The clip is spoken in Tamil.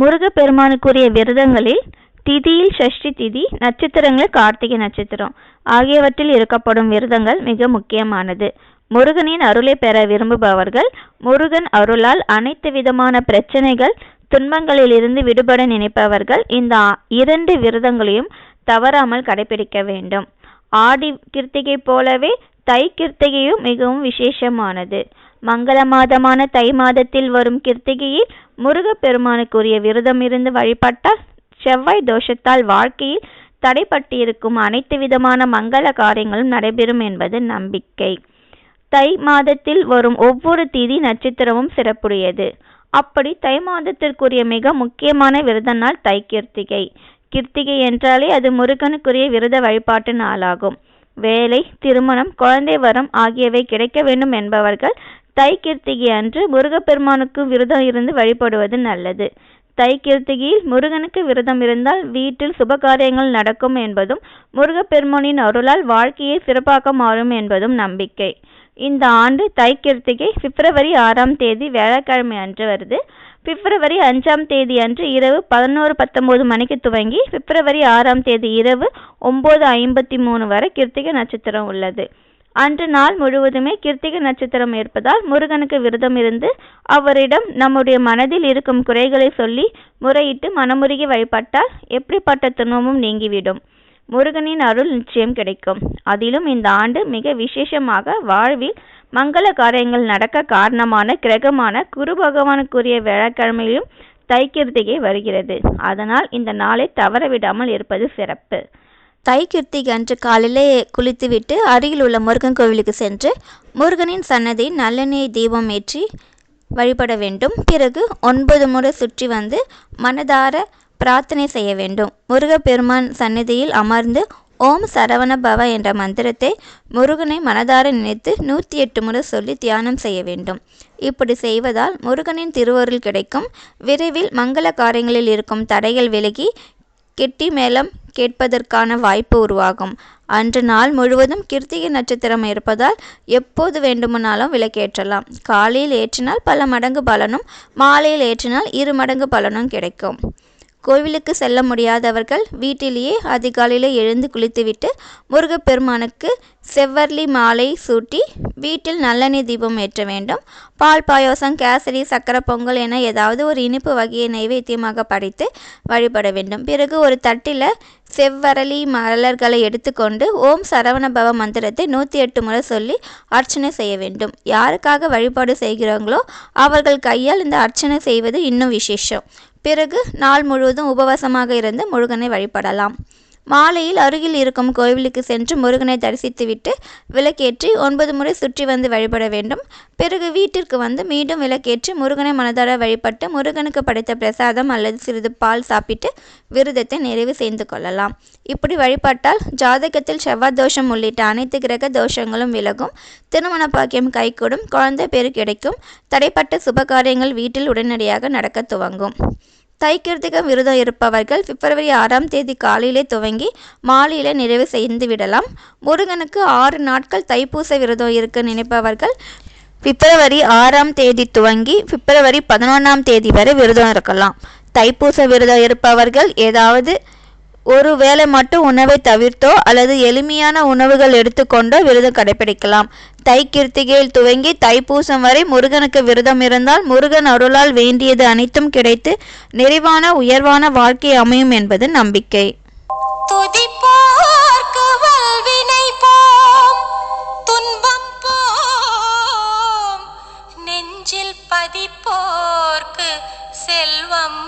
முருகப்பெருமானுக்குரிய விரதங்களில் திதியில் ஷஷ்டி திதி நட்சத்திரங்கள் கார்த்திகை நட்சத்திரம் ஆகியவற்றில் இருக்கப்படும் விரதங்கள் மிக முக்கியமானது. முருகனின் அருளை பெற விரும்புபவர்கள் முருகன் அருளால் அனைத்து விதமான பிரச்சனைகள் துன்பங்களிலிருந்து விடுபட நினைப்பவர்கள் இந்த இரண்டு விரதங்களையும் தவறாமல் கடைபிடிக்க வேண்டும். ஆடி கிருத்திகை போலவே தை கிருத்திகையும் மிகவும் விசேஷமானது. மங்கள மாதமான தை மாதத்தில் வரும் கிருத்திகையில் முருகப்பெருமானுக்குரிய விரதம் இருந்து வழிபட்டால் செவ்வாய் தோஷத்தால் வாழ்க்கையில் தடைப்பட்டிருக்கும் அனைத்து விதமான மங்கள காரியங்களும் நடைபெறும் என்பது நம்பிக்கை. தை மாதத்தில் வரும் ஒவ்வொரு திதி நட்சத்திரமும் சிறப்புடையது. அப்படி தை மாதத்திற்குரிய மிக முக்கியமான விரத நாள் தை கிருத்திகை. கிருத்திகை என்றாலே அது முருகனுக்குரிய விரத வழிபாட்டு நாளாகும். வேலை திருமணம் குழந்தை வரம் ஆகியவை கிடைக்க வேண்டும் என்பவர்கள் தை கிருத்திகை அன்று முருகப்பெருமானுக்கு விரதம் இருந்து வழிபடுவது நல்லது. தை கிருத்திகையில் முருகனுக்கு விரதம் இருந்தால் வீட்டில் சுபகாரியங்கள் நடக்கும் என்பதும் முருகப்பெருமானின் அருளால் வாழ்க்கையை சிறப்பாக மாறும் என்பதும் நம்பிக்கை. இந்த ஆண்டு தை கிருத்திகை பிப்ரவரி ஆறாம் தேதி வியாழக்கிழமை அன்று வருது. பிப்ரவரி அஞ்சாம் தேதி அன்று இரவு பதினோரு பத்தொம்போது மணிக்கு துவங்கி பிப்ரவரி ஆறாம் தேதி இரவு ஒம்பது ஐம்பத்தி மூணு வரை கிருத்திகை நட்சத்திரம் உள்ளது. அன்று நாள் முழுவதுமே கிருத்திகை நட்சத்திரம் இருப்பதால் முருகனுக்கு விரதம் இருந்து அவரிடம் நம்முடைய மனதில் இருக்கும் குறைகளை சொல்லி முறையிட்டு மனமுருகி வழிபட்டால் எப்படிப்பட்ட துன்பமும் நீங்கிவிடும். முருகனின் அருள் நிச்சயம் கிடைக்கும். அதிலும் இந்த ஆண்டு மிக விசேஷமாக வாழ்வில் மங்கள காரியங்கள் நடக்க காரணமான கிரகமான குரு பகவானுக்குரிய வியாழக்கிழமையிலும் தைக்கிருத்திகை வருகிறது. அதனால் இந்த நாளை தவறவிடாமல் இருப்பது சிறப்பு. தை கிருத்திகை அன்று காலையிலே குளித்துவிட்டு அருகில் உள்ள முருகன் கோவிலுக்கு சென்று முருகனின் சன்னதியில் நல்லெண்ணெய் தீபம் ஏற்றி வழிபட வேண்டும். பிறகு ஒன்பது முறை சுற்றி வந்து மனதார பிரார்த்தனை செய்ய வேண்டும். முருகப்பெருமான் சன்னதியில் அமர்ந்து ஓம் சரவண பவ என்ற மந்திரத்தை முருகனை மனதார நினைத்து நூற்றி எட்டு முறை சொல்லி தியானம் செய்ய வேண்டும். இப்படி செய்வதால் முருகனின் திருவருள் கிடைக்கும். விரைவில் மங்கள காரியங்களில் இருக்கும் தடைகள் விலகி கெட்டி மேளம் கேட்பதற்கான வாய்ப்பு உருவாகும். அன்று நாள் முழுவதும் கிருத்திகை நட்சத்திரம் இருப்பதால் எப்போது வேண்டுமானாலும் விளக்கேற்றலாம். காலையில் ஏற்றினால் பல மடங்கு பலனும் மாலையில் ஏற்றினால் இரு மடங்கு பலனும் கிடைக்கும். கோவிலுக்கு செல்ல முடியாதவர்கள் வீட்டிலேயே அதிகாலையில் எழுந்து குளித்துவிட்டு முருகப்பெருமானுக்கு செவ்வர்லி மாலை சூட்டி வீட்டில் நல்லெண்ணெய் தீபம் ஏற்ற வேண்டும். பால் பாயோசம் கேசரி சக்கரை பொங்கல் என ஏதாவது ஒரு இனிப்பு வகையை நைவேத்தியமாக படைத்து வழிபட வேண்டும். பிறகு ஒரு தட்டில் செவ்வரளி மலர்களை எடுத்துக்கொண்டு ஓம் சரவண பவ மந்திரத்தை நூற்றி எட்டு முறை சொல்லி அர்ச்சனை செய்ய வேண்டும். யாருக்காக வழிபாடு செய்கிறாங்களோ அவர்கள் கையால் இந்த அர்ச்சனை செய்வது இன்னும் விசேஷம். பிறகு நாள் முழுவதும் உபவாசமாக இருந்து முருகனை வழிபடலாம். மாலையில் அருகில் இருக்கும் கோவிலுக்கு சென்று முருகனை தரிசித்துவிட்டு விளக்கேற்றி ஒன்பது முறை சுற்றி வந்து வழிபட வேண்டும். பிறகு வீட்டிற்கு வந்து மீண்டும் விளக்கேற்றி முருகனை மனதார வழிபட்டு முருகனுக்கு படைத்த பிரசாதம் அல்லது சிறிது பால் சாப்பிட்டு விரதத்தை நிறைவு செய்து கொள்ளலாம். இப்படி வழிபட்டால் ஜாதகத்தில் செவ்வாய் தோஷம் உள்ளிட்ட அனைத்து கிரக தோஷங்களும் விலகும். திருமண பாக்கியம் கைகூடும். குழந்தை பேரு கிடைக்கும். தடைப்பட்ட சுபகாரியங்கள் வீட்டில் உடனடியாக நடக்க துவங்கும். தைக்கிருத்திக விரதம் இருப்பவர்கள் பிப்ரவரி ஆறாம் தேதி காலையிலே துவங்கி மாலையிலே நிறைவு செய்து விடலாம். முருகனுக்கு ஆறு நாட்கள் தைப்பூச விரதம் இருக்க நினைப்பவர்கள் பிப்ரவரி ஆறாம் தேதி துவங்கி பிப்ரவரி பதினொன்றாம் தேதி வரை விரதம் இருக்கலாம். தைப்பூச விரதம் இருப்பவர்கள் ஏதாவது ஒருவேளை மட்டும் உணவை தவிர்த்தோ அல்லது எளிமையான உணவுகள் எடுத்துக்கொண்டோ விரதம் கடைபிடிக்கலாம். தை கிருத்திகையில் துவங்கி தைப்பூசம் வரை முருகனுக்கு விரதம் இருந்தால் முருகன் அருளால் வேண்டியது அனைத்தும் கிடைத்து நிறைவான உயர்வான வாழ்க்கை அமையும் என்பது நம்பிக்கை. பதிப்போர்க்கு செல்வம்